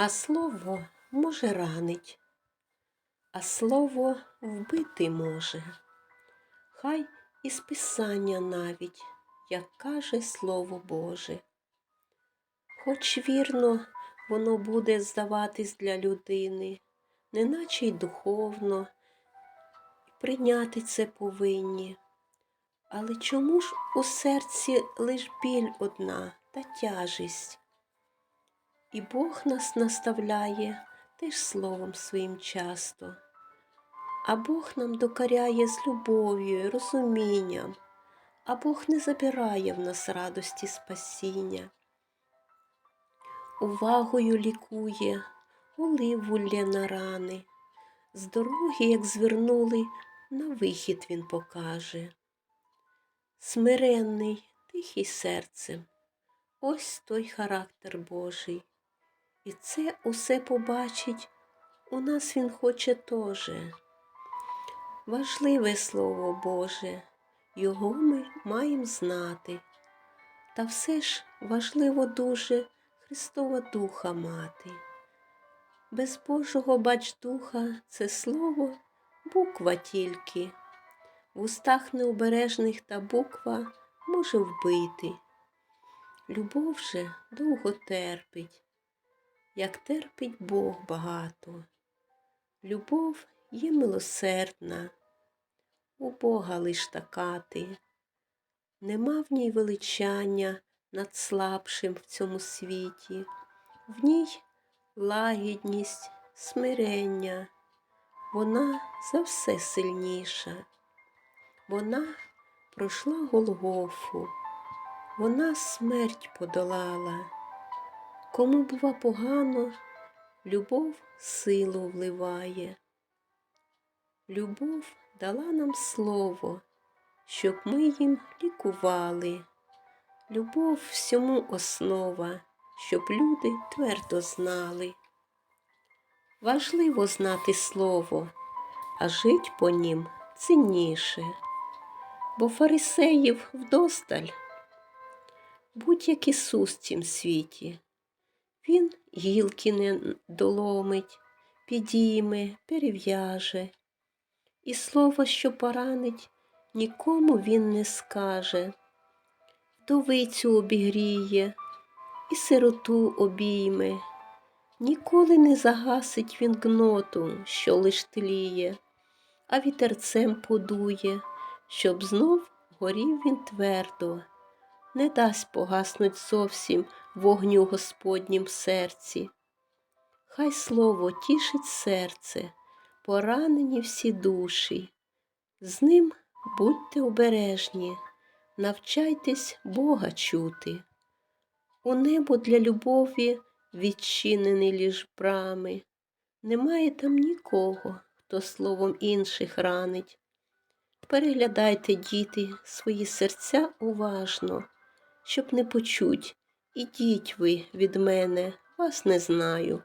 А слово може ранить, а слово вбити може. Хай із писання навіть, як каже Слово Боже. Хоч вірно воно буде здаватись для людини, неначе й духовно, прийняти це повинні. Але чому ж у серці лиш біль одна та тяжість? І Бог нас наставляє теж словом своїм часто, а Бог нам докаряє з любов'ю, і розумінням, а Бог не забирає в нас радості спасіння. Увагою лікує, оливу лє на рани, з дороги, як звернули, на вихід він покаже. Смиренний, тихий серцем, ось той характер Божий. І це усе побачить, у нас він хоче тоже. Важливе Слово Боже, його ми маємо знати. Та все ж важливо дуже Христова Духа мати. Без Божого бач Духа це слово буква тільки. В устах необережних та буква може вбити. Любов же довго терпить, як терпить Бог багато. Любов є милосердна, у Бога лиш така ти. Нема в ній величання над слабшим в цьому світі, в ній лагідність, смирення, вона за все сильніша. Вона пройшла Голгофу, вона смерть подолала. Кому бува погано, любов силу вливає. Любов дала нам слово, щоб ми їм лікували. Любов всьому основа, щоб люди твердо знали. Важливо знати слово, а жить по нім цінніше, бо фарисеїв вдосталь будь-як Ісус в цім світі. Він гілки не доломить, підійме, перев'яже, і слово, що поранить, нікому він не скаже. Вдовицю обігріє і сироту обійме, ніколи не загасить він гноту, що лиш тліє, а вітерцем подує, щоб знов горів він твердо не дасть погаснуть зовсім вогню Господнім серці. Хай слово тішить серце, поранені всі душі. З ним будьте обережні, навчайтесь Бога чути. У небо для любові відчинені ліж брами. Немає там нікого, хто словом інших ранить. Переглядайте, діти, свої серця уважно щоб не почуть. Ідіть ви від мене, вас не знаю.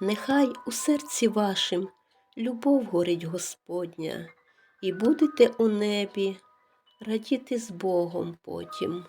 Нехай у серці вашим любов горить Господня, і будете у небі радіти з Богом потім.